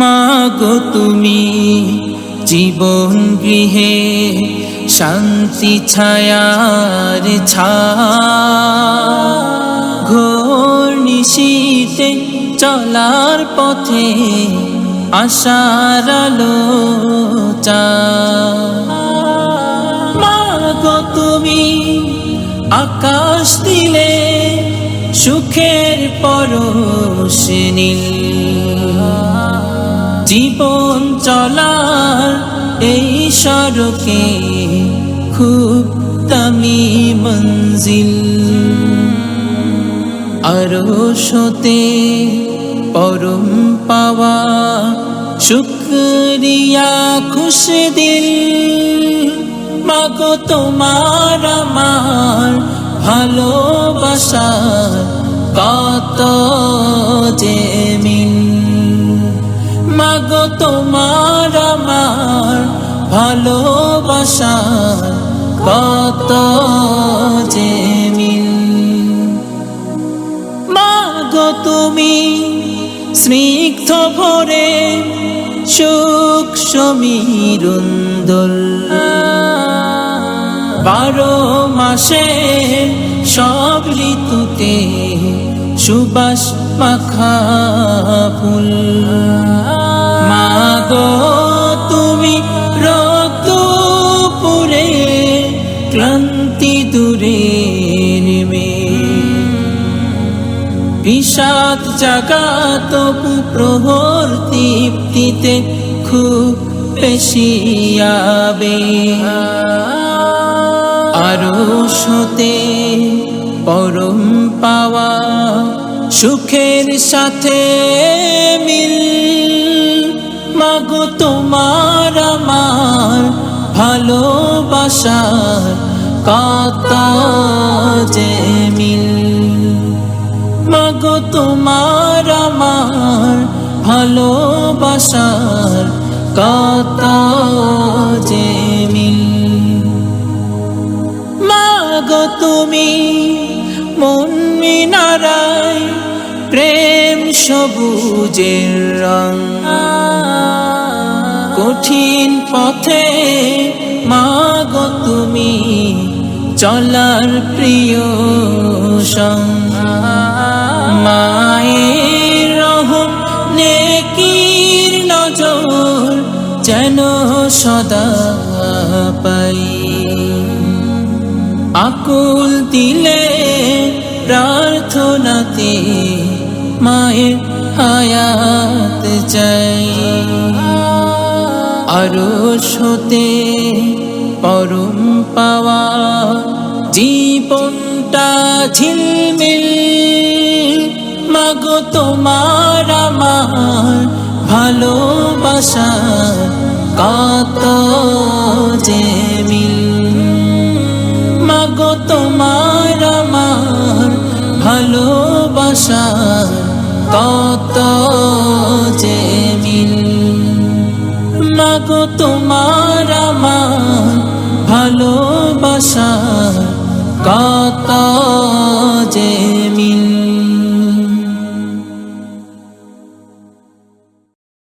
মাগো তুমি জীবন গৃহে শান্তি ছায়ার ছা। ঘোর নিশীতে চলার পথে আশার আলো চা। মাগো তুমি আকাশ দিলে সুখের পরশ নীল। জীবন চলার এই সড়কে খুব দামি মঞ্জিল। আরও সতে পরম পাওয়া শুক্রিয়া খুশ দিল। মাগো, তোমার আমার ভালোবাসার কত যে মিল। মাগো তোমার আমার ভালোবাসার কত যে মিল। মাগো তুমি স্নিগ্ধ ভরে সুখ বারো মাসে সব ঋতুতে সুবাস মাখা ফুল। মাগো তুমি রক্ত পুরে ক্লান্তি দূরে নেমে। বিষাদ জাগা, তবু প্রহর দীপ্তিতে খুব বেশি আবে। আরও সতে পরম পাওয়া সুখের সাথে মিল। মাগো তোমার আমার ভালোবাসার কত যে মিল। মাগো তোমার আমার ভালোবাসার কত মিনারায় প্রেম সবুজের রং। কঠিন পথে মাগো তুমি চলার প্রিয় মায়ের রহম নেকির নজর যেন সদা পাই। আকুল দিলে প্রার্থনাতে মায়ের হায়াত চাই। আরও সতে পরম পাওয়া জীবনটা ঝিলমিল। মাগো তোমার আমার ভালোবাসার কত যে মিল। মাগো তোমার কত যে মিল। মাগো তোমার আমার ভালোবাসা কত